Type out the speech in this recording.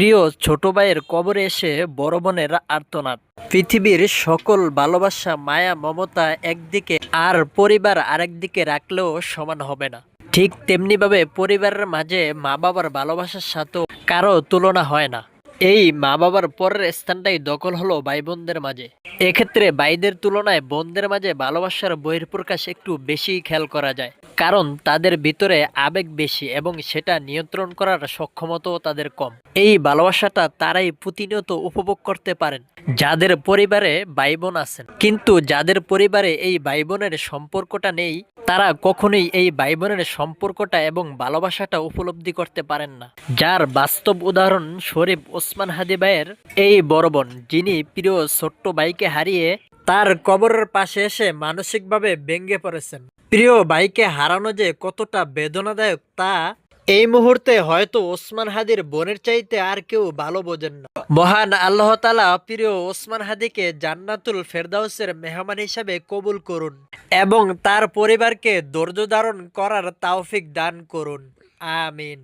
প্রিয় ছোট ভাইয়ের কবরে এসে বড় বোনের আর্তনাদ। পৃথিবীর সকল ভালোবাসা, মায়া, মমতা একদিকে আর পরিবার আরেকদিকে রাখলেও সমান হবে না। ঠিক তেমনিভাবে পরিবারের মাঝে মা বাবার ভালোবাসার সাথেও কারও তুলনা হয় না। এই মা বাবার পরের স্থানটাই দখল হলো ভাই বোনদের মাঝে। এক্ষেত্রে ভাইদের তুলনায় বোনদের মাঝে ভালোবাসার বহির্প্রকাশ একটু বেশি খেয়াল করা যায়। কারণ তাদের ভিতরে আবেগ বেশি এবং সেটা নিয়ন্ত্রণ করার সক্ষমতাও তাদের কম। এই ভালোবাসাটা তারাই প্রতিনিয়ত উপভোগ করতে পারেন, যাদের পরিবারে ভাই বোন আছেন। কিন্তু যাদের পরিবারে এই ভাই বোনের সম্পর্কটা নেই, তারা কখনোই এই ভাই বোনের সম্পর্কটা এবং ভালোবাসাটা উপলব্ধি করতে পারেন না। যার বাস্তব উদাহরণ শরীফ ওসমান হাদি ভাইয়ের এই বড় বোন, যিনি প্রিয় ছোট্ট ভাইকে হারিয়ে তার কবরের পাশে এসে মানসিকভাবে ব্যঙ্গে পড়েছেন। প্রিয় ভাইকে হারানো যে কতটা বেদনাদায়ক তা এই মুহূর্তে হয়তো ওসমান হাদির বোনের চাইতে আর কেউ ভালো বোঝেন না। মহান আল্লাহ তালা প্রিয় ওসমান হাদিকে জান্নাতুল ফেরদাউসের মেহমান হিসাবে কবুল করুন এবং তার পরিবারকে ধৈর্য ধারণ করার তাওফিক দান করুন। আমিন।